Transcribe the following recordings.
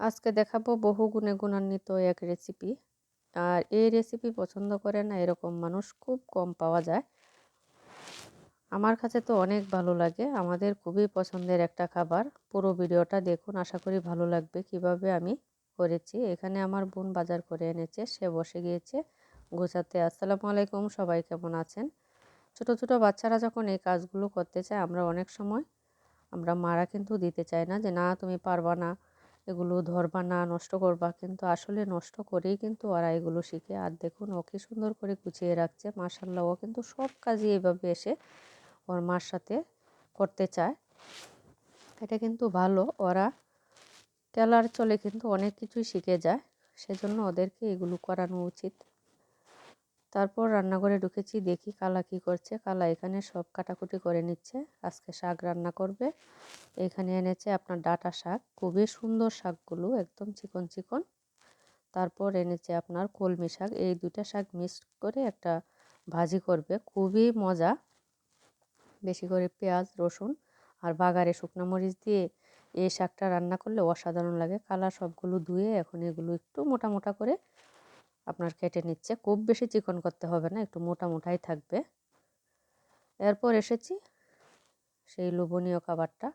আজকে দেখাবো বহু গুণে গুণান্বিত এক রেসিপি আর এই রেসিপি পছন্দ করে না, এরকম মানুষ খুব কম পাওয়া যায়। আমার কাছে তো অনেক ভালো লাগে, আমাদের খুবই পছন্দের একটা খাবার। পুরো ভিডিওটা দেখুন, আশা করি ভালো লাগবে কীভাবে আমি করেছি। এখানে আমার বোন বাজার করে এনেছে, সে বসে গিয়েছে গোছাতে। আসসালামু আলাইকুম, সবাই কেমন আছেন? ছোট ছোট বাচ্চারা যখন এই কাজগুলো করতে চায়, আমরা অনেক সময়, আমরা মারা কিন্তু দিতে চাই না যে, না, তুমি পারবা না। এগুলো ধরবা না, নষ্ট করবা। কিন্তু আসলে নষ্ট করেই কিন্তু ওরা এগুলো শিখে। আর দেখুন, ওকে সুন্দর করে গুছিয়ে রাখছে। মার্শাল্লাহ ও কিন্তু সব কাজই এভাবে এসে ওর মার সাথে করতে চায়। এটা কিন্তু ভালো। ওরা খেলার চলে কিন্তু অনেক কিছুই শিখে যায়। সেজন্য ওদেরকে এগুলো করানো উচিত। তারপর রান্নাঘরে ঢুকেছি, দেখি কালা কি করছে। কালা এখানে সব কাটাকুটি করে নিচ্ছে। আজকে শাক রান্না করবে। এখানে এনেছে আপনার ডাটা শাক। খুবই সুন্দর শাকগুলো, একদম চিকন চিকন। তারপর এনেছে আপনার কলমি শাক। এই দুটা শাক মিক্স করে একটা ভাজি করবে। খুবই মজা। বেশি করে পেঁয়াজ, রসুন আর বাগারে শুকনো মরিচ দিয়ে এই শাকটা রান্না করলে অসাধারণ লাগে। কালা সবগুলো ধুয়ে এখন এগুলো একটু মোটা মোটা করে আপনার কেটে নিচ্ছে। খুব বেশি চিকন করতে হবে না, একটু মোটা মোটাই থাকবে। এরপর এসেছি সেই লোভনীয় খাবারটা।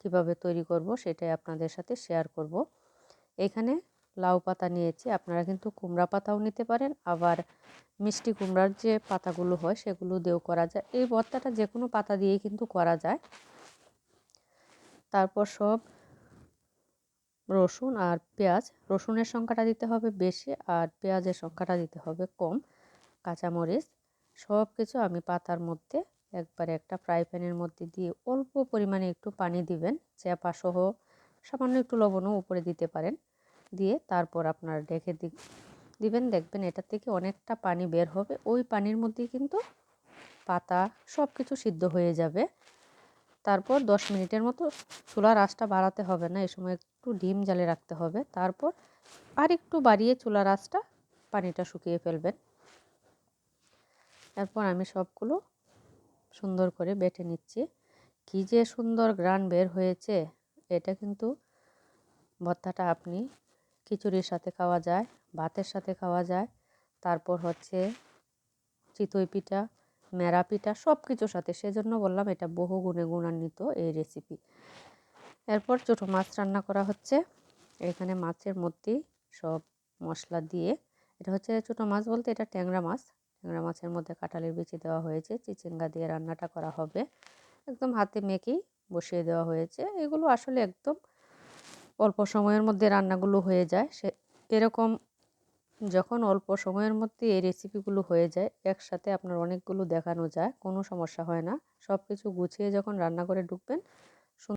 কীভাবে তৈরি করব সেটাই আপনাদের সাথে শেয়ার করব। এখানে লাউ পাতা নিয়েছি, আপনারা কিন্তু কুমড়া পাতাও নিতে পারেন। আবার মিষ্টি কুমড়ার যে পাতাগুলো হয়, সেগুলো দিয়েও করা যায়। এই ভর্তাটা যে কোনো পাতা দিয়েই কিন্তু করা যায়। তারপর সব রসুন আর পেঁয়াজ। রসুনের সংখ্যাটা দিতে হবে বেশি আর পেঁয়াজের সংখ্যাটা দিতে হবে কম। কাঁচামরিচ সব কিছু আমি পাতার মধ্যে একবারে একটা ফ্রাই প্যানের মধ্যে দিয়ে অল্প পরিমাণে একটু পানি দিবেন। চেপা সহ সামান্য একটু লবণও উপরে দিতে পারেন। দিয়ে তারপর আপনার রেখে দিবেন। দেখবেন এটা থেকে অনেকটা পানি বের হবে। ওই পানির মধ্যেই কিন্তু পাতা সব কিছু সিদ্ধ হয়ে যাবে। তারপর দশ মিনিটের মতো চুলার আঁচটা বাড়াতে হবে না, এ সময় একটু ডিম জালে রাখতে হবে। তারপর আর একটু বাড়িয়ে চুলার আঁচটা পানিটা শুকিয়ে ফেলবেন। এরপর আমি সবগুলো সুন্দর করে বেটে নিচ্ছি। কী যে সুন্দর গ্রান বের হয়েছে, এটা কিন্তু ভর্তাটা আপনি খিচুড়ির সাথে খাওয়া যায়, ভাতের সাথে খাওয়া যায়। তারপর হচ্ছে চিতই পিঠা মেরা পিঠা সব কিছুর সাথে, সেজন্য বললাম এটা বহু গুণে গুণান্বিত এই রেসিপি এরপর ছোটো মাছ রান্না করা হচ্ছে। এখানে মাছের মধ্যেই সব মশলা দিয়ে, এটা হচ্ছে ছোটো মাছ বলতে এটা ট্যাংরা মাছ। ট্যাংরা মাছের মধ্যে কাঁঠালের বিচি দেওয়া হয়েছে, চিচিঙ্গা দিয়ে রান্নাটা করা হবে। একদম হাতে মেখেই বসিয়ে দেওয়া হয়েছে। এগুলো আসলে একদম অল্প সময়ের মধ্যে রান্নাগুলো হয়ে যায়। সে, এরকম যখন অল্প সময়ের মধ্যে এই রেসিপিগুলো হয়ে যায়, একসাথে আপনার অনেকগুলো দেখানো যায়, কোনো সমস্যা হয় না। সব কিছু গুছিয়ে যখন রান্না করে ঢুকবেন